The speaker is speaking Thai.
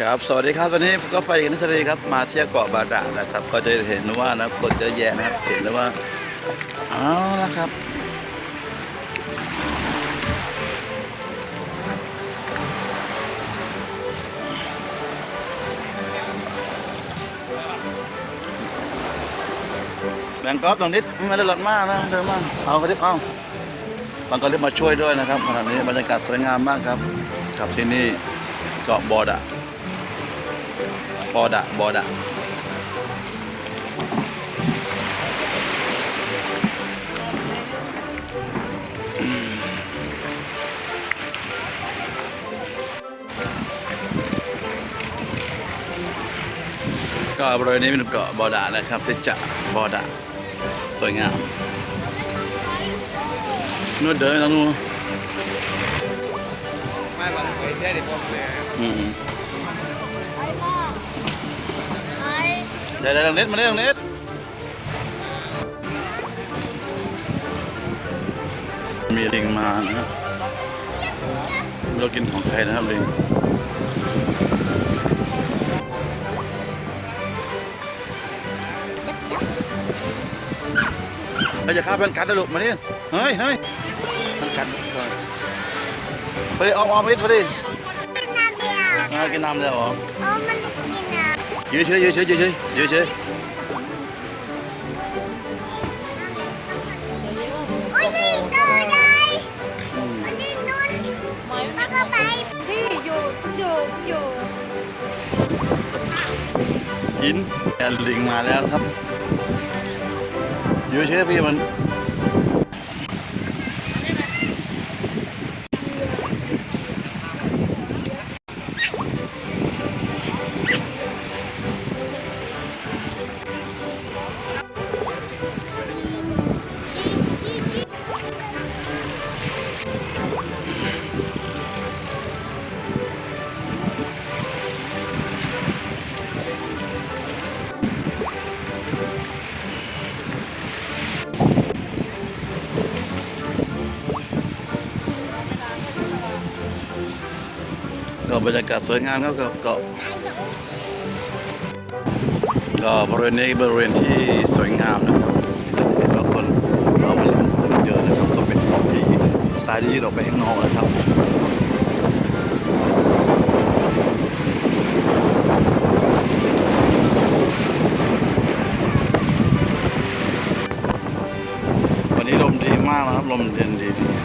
ครับสวัสดีครับวันนี้ก็ไฟกันนิสรีครับมาเที่ยวเกาะบาดานะครับ ก็จะเห็นว่านะคนเยอะแยะนะครับเห็นแล้วว่าเอาละครับแบ่งกอล์ฟตรงนี้ไม่ได้หลอดมากนะเดินมากเอากระดิบเอาบางกระดิบมาช่วยด้วยนะครับขณะนี้บรรยากาศสวยงามมากครับ ครับที่นี่เกาะบอดะ บอดะบอดะก็บริเวณนี้เป็นเกาะบอดะนะครับที่จะบอดะสวยงามนู่นเดินไปทางนู้นไม่บางไปเที่ยวเด็กพวกเลยอืม เดี๋ยวเดี๋ยวตรงนี้มาเนี่ยตรงนี้มีลิงมานะครับไม่รู้กินของใครนะครับลิงเราจะฆ่าเพื่อนกัดนะลูกมาดิเฮ้ยเฮ้ยมันกัดก่อนไปดิออกออกไปดิไปดิกินน้ำเดียวอ่ากินน้ำได้เหรอโอ้มันกินน้ำ ยืดเฉยยืดเฉยยืดเฉยยืดเฉยโอ้ยนี่ตัวใหญ่มันนี่นุ่นมันก็ไปพี่อยู่อยู่อยู่หินแอนลิงมาแล้วครับยืดเฉยพี่มัน ก็บรรยากาศสวยงามครับกัเกาะก็บริเวณนี้บริเวณที่สวยงามนะครับเห็นว่าคนเรามาเยอะนะครับก็เป็นที่ชายที่เราไปข้างนอกนะครับวันนี้ลมดีมากนะครับลมเย็นดี